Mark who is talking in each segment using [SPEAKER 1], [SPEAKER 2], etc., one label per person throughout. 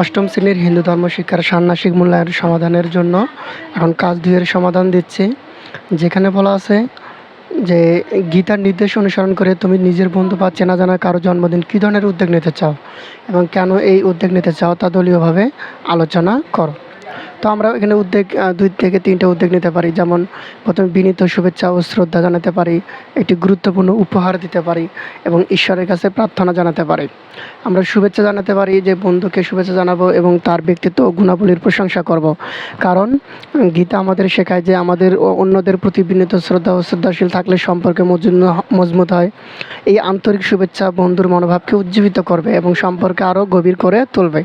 [SPEAKER 1] অষ্টম শ্রেণির হিন্দু ধর্ম শিক্ষার ষান্মাসিক মূল্যায়ন সমাধানের জন্য এখন কাজ দুইয়ের সমাধান দিচ্ছি। যেখানে বলা আছে যে, গীতার নির্দেশ অনুসরণ করে তুমি নিজের বন্ধু বা চেনা জানা কারও জন্মদিন কী ধরনের উদ্যোগ নিতে চাও এবং কেন এই উদ্যোগ নিতে চাও তা দলীয়ভাবে আলোচনা করো। তো আমরা এখানে উদ্যোগ দুই থেকে তিনটা উদ্যোগ নিতে পারি। যেমন প্রথমে বিনীত শুভেচ্ছা ও শ্রদ্ধা জানাতে পারি, একটি গুরুত্বপূর্ণ উপহার দিতে পারি এবং ঈশ্বরের কাছে প্রার্থনা জানাতে পারি। আমরা শুভেচ্ছা জানাতে পারি যে বন্ধুকে শুভেচ্ছা জানাব এবং তার ব্যক্তিত্ব ও গুণাবলীর প্রশংসা করব। কারণ গীতা আমাদের শেখায় যে আমাদের অন্যদের প্রতি বিনীত শ্রদ্ধা ও শ্রদ্ধাশীল থাকলে সম্পর্কে মজবুত হয়। এই আন্তরিক শুভেচ্ছা বন্ধুর মনোভাবকে উজ্জীবিত করবে এবং সম্পর্কে আরও গভীর করে তুলবে।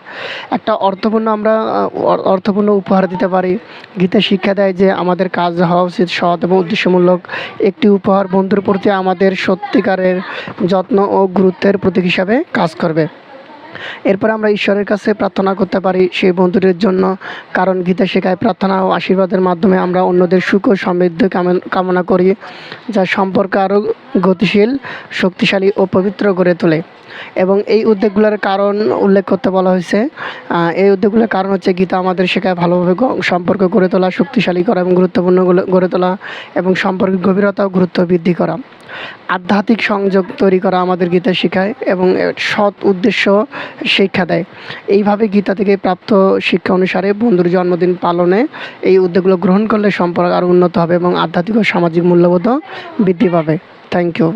[SPEAKER 1] একটা অর্থপূর্ণ আমরা অর্থপূর্ণ উপহার দিতে পারি। গীতা শিক্ষা দেয় যে আমাদের কাজ হওয়া উচিত, সৎ এবং উদ্দেশ্যমূলক একটি উপহার বন্ধুর প্রতি আমাদের সত্যিকারের যত্ন ও গুরুত্বের প্রতীক হিসাবে কাজ করবে। এরপর আমরা ঈশ্বরের কাছে প্রার্থনা করতে পারি সেই বন্ধুটির জন্য, কারণ গীতা শেখায় প্রার্থনা ও আশীর্বাদের মাধ্যমে আমরা অন্যদের সুখ ও সমৃদ্ধি কামনা করি, যা সম্পর্ক আরও গতিশীল, শক্তিশালী ও পবিত্র করে তোলে। এবং এই উদ্যোগগুলোর কারণ উল্লেখ করতে বলা হয়েছে এই উদ্যোগগুলোর কারণ হচ্ছে গীতা আমাদের শেখায় ভালোভাবে সম্পর্ক গড়ে তোলা, শক্তিশালী করা এবং গুরুত্বপূর্ণ গড়ে তোলা এবং সম্পর্কের গভীরতা ও গুরুত্ব বৃদ্ধি করা। আধ্যাত্মিক সংযোগ তৈরি করা আমাদের গীতা শেখায় এবং সৎ উদ্দেশ্য শিক্ষা দেয়। এইভাবে গীতা থেকে প্রাপ্ত শিক্ষা অনুসারে বন্ধুর জন্মদিন পালনে এই উদ্যোগগুলো গ্রহণ করলে সম্পর্ক আরও উন্নত হবে এবং আধ্যাত্মিক ও সামাজিক মূল্যবোধও বৃদ্ধি পাবে। Thank you